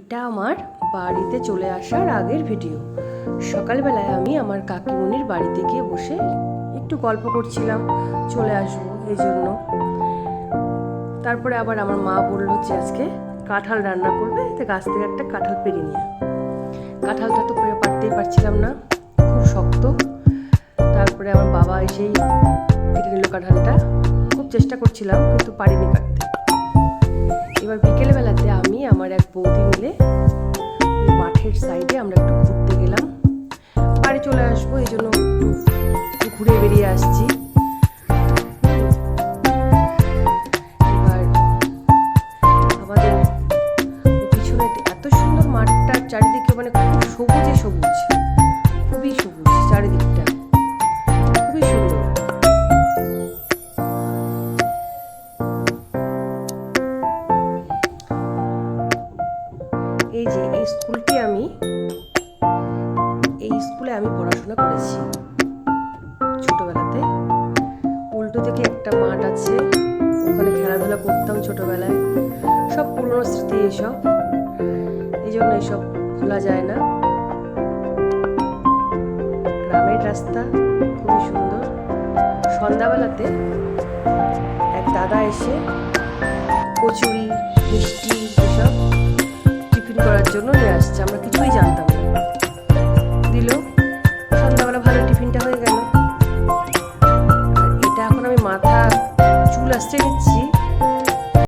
এটা আমার বাড়িতে চলে আসার আগের ভিডিও। সকালবেলায় আমি আমার কাকিমনির বাড়িতে গিয়ে বসে একটু গল্প করছিলাম, চলে আসব এই জন্য তারপরে আবার আমার মা বলল যে আজকে কাঁঠাল রান্না করবে, তো গাছ থেকে একটা কাঁঠাল পেরে নিয়ে কাঁঠালটা তো পেরে পারতেই পারছিলাম না, খুব শক্ত। তারপরে আমার বাবা এসেই কেটে নিল কাঁঠালটা। খুব চেষ্টা করছিলাম, কিন্তু পারিনি কাটতে। এবার বিকেলবেলাতে মাঠের সাইডে আমরা একটু ঘুরতে গেলাম। বাড়ি চলে আসব, এই জন্য ঘুরে বেরিয়ে আসছি। আমাদের পিছনে এত সুন্দর মাঠটার চারিদিকে মানে খুব সবুজে সবুজ। এই যে এই স্কুলটি আমি, এই স্কুলে আমি পড়াশোনা করেছি ছোটবেলাতে। উল্টো থেকে একটা মাঠ আছে, ওখানে খেলাধুলা করতাম ছোটবেলায়। সব পুরনো স্মৃতি এসব এই জন্য এসব ভোলা যায় না। গ্রামের রাস্তা খুবই সুন্দর। সন্ধ্যাবেলাতে এক দাদা এসে কচুরি, মিষ্টি করার জন্য নিয়ে আসছে, আমরা কিছুই জানতাম না। দিল, সন্ধ্যাবেলা ভালো টিফিনটা হয়ে গেল। এটা এখন আমি মাথা, চুল আসতে নিচ্ছি